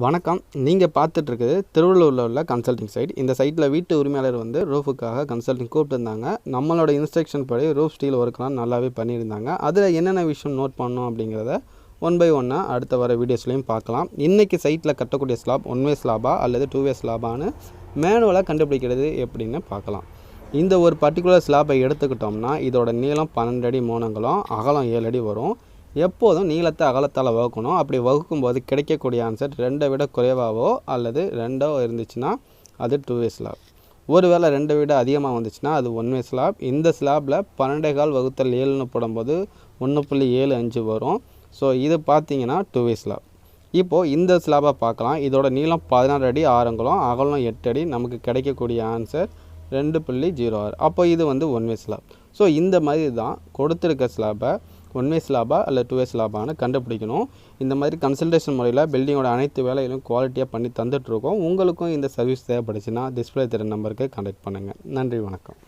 வணக்கம். நீங்கள் பார்த்துட்ருக்குது திருவள்ளூரில் உள்ள கன்சல்டிங் சைட் இந்த சைட்டில் வீட்டு உரிமையாளர் வந்து ரூஃபுக்காக கன்சல்டிங் கூப்பிட்டுருந்தாங்க. நம்மளோட இன்ஸ்ட்ரக்ஷன் படி ரூஃப் ஸ்டீல் ஒர்க்லாம் நல்லாவே பண்ணியிருந்தாங்க. அதில் என்னென்ன விஷயம் நோட் பண்ணணும் அப்படிங்கிறத ஒன் பை ஒன்னாக அடுத்த வர வீடியோஸ்லையும் பார்க்கலாம். இன்றைக்கி சைட்டில் கட்டக்கூடிய ஸ்லாப் ஒன் வே ஸ்லாபா அல்லது டூ வே ஸ்லாபான்னு மேனுவலாக கண்டுபிடிக்கிறது எப்படின்னு பார்க்கலாம். இந்த ஒரு பர்டிகுலர் ஸ்லாப்பை எடுத்துக்கிட்டோம்னா இதோட நீளம் பன்னெண்டு அடி மூணங்களும் அகலம் ஏழு அடி வரும். எப்போதும் நீளத்தை அகலத்தால் வகுக்கணும். அப்படி வகுக்கும்போது கிடைக்கக்கூடிய ஆன்சர் ரெண்டை விட குறைவாகவோ அல்லது ரெண்டோ இருந்துச்சுன்னா அது டூ வே ஸ்லாப் ஒருவேளை ரெண்டை விட அதிகமாக வந்துச்சுன்னா அது ஒன் வே ஸ்லாப் இந்த ஸ்லாப்பில் பன்னெண்டே கால் வகுத்தல் ஏழுன்னு போடும்போது ஒன்று புள்ளி ஏழு அஞ்சு வரும். ஸோ இது பார்த்தீங்கன்னா டூ வே ஸ்லாப் இப்போது இந்த ஸ்லாபை பார்க்கலாம் இதோட நீளம் பதினாறு அடி ஆரங்குளம் அகலம் எட்டு அடி நமக்கு கிடைக்கக்கூடிய ஆன்சர் ரெண்டு புள்ளி ஜீரோ ஆறு. அப்போ இது வந்து ஒன் வே ஸ்லாப் ஸோ இந்த மாதிரி தான் கொடுத்துருக்க ஸ்லாபை ஒன் வேஸ் ஸ்லாபா அல்ல டூ வேஸ் லாபான்னு கண்டுபிடிக்கணும். இந்த மாதிரி கன்சல்டேஷன் முறையில் பில்டிங்கோட அனைத்து வேலைகளும் குவாலிட்டியாக பண்ணி தந்துட்டுருக்கோம் உங்களுக்கும் இந்த சர்வீஸ் தேவைப்படுச்சுன்னா டிஸ்பிளே திறன் நம்பருக்கு கான்டாக்ட் பண்ணுங்கள் நன்றி வணக்கம்.